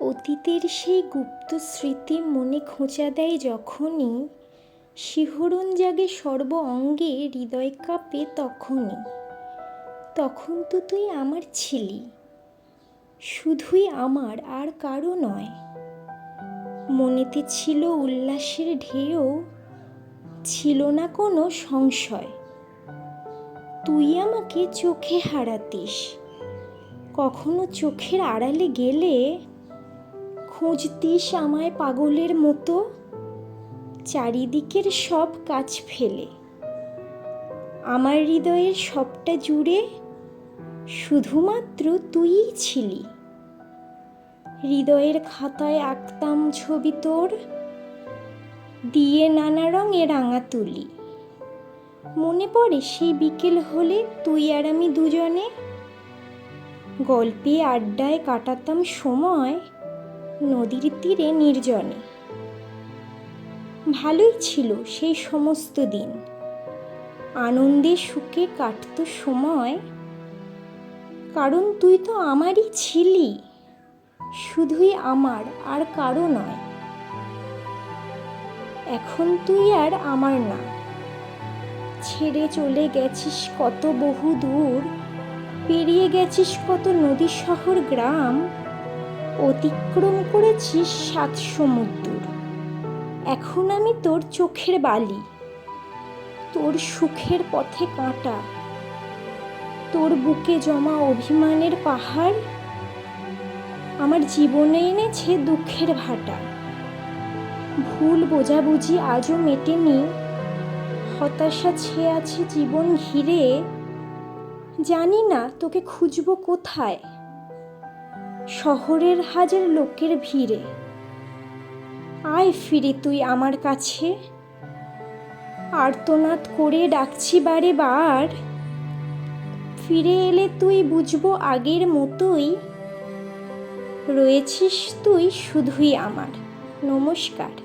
অতীতের সেই গুপ্ত স্মৃতি মনে খোঁচা দেয় যখনই, শিহরণ জাগে সর্ব অঙ্গে হৃদয় কাঁপে তখনই। তখন তো তুই আমার ছিলি, শুধুই আমার আর কারও নয়। মনেতে ছিল উল্লাসের ঢেউ, ছিল না কোনো সংশয়। তুই আমাকে চোখে হারাতিস, কখনো চোখের আড়ালে গেলে খুঁজতিস আমায় পাগলের মতো। চারিদিকের সব কাজ ফেলে। আমার হৃদয়ের সবটা জুড়ে শুধুমাত্র তুইই ছিলি। হৃদয়ের খাতায় আঁকতাম ছবি তোর, দিয়ে নানা রঙে রাঙা তুলি। মনে পড়ে সেই বিকেল হলে তুই আর আমি দুজনে গল্পে আড্ডায় কাটাতাম সময়। নদীর তীরে নির্জনে। ভালোই ছিল সেই সমস্ত দিন। আনন্দে সুখে কাটতো সময়। কারণ তুই তো আমারই ছিলি। শুধুই আমার, আর কারও নয়। এখন তুই আর আমার না। ছেড়ে চলে গেছিস কত বহু দূর পেরিয়ে গেছিস কত নদী শহর গ্রাম অতিক্রম করেছিস সাত সমুদ্র। এখন আমি তোর চোখের বালি, তোর সুখের পথে কাঁটা, তোর বুকে জমা অভিমানের পাহাড়, আমার জীবনে এনেছে দুঃখের ভাটা। ভুল বোঝাবুঝি আজও মেটেনি, হতাশা ছেয়ে আছে জীবন ঘিরে। জানি না তোকে খুঁজব কোথায়। শহরের হাজার লোকের ভিড়ে। আয় ফিরে তুই আমার কাছে। আর্তনাদ করে ডাকছি বারে বার। ফিরে এলে তুই বুঝব আগের মতোই। রয়েছিস তুই শুধুই আমার। নমস্কার।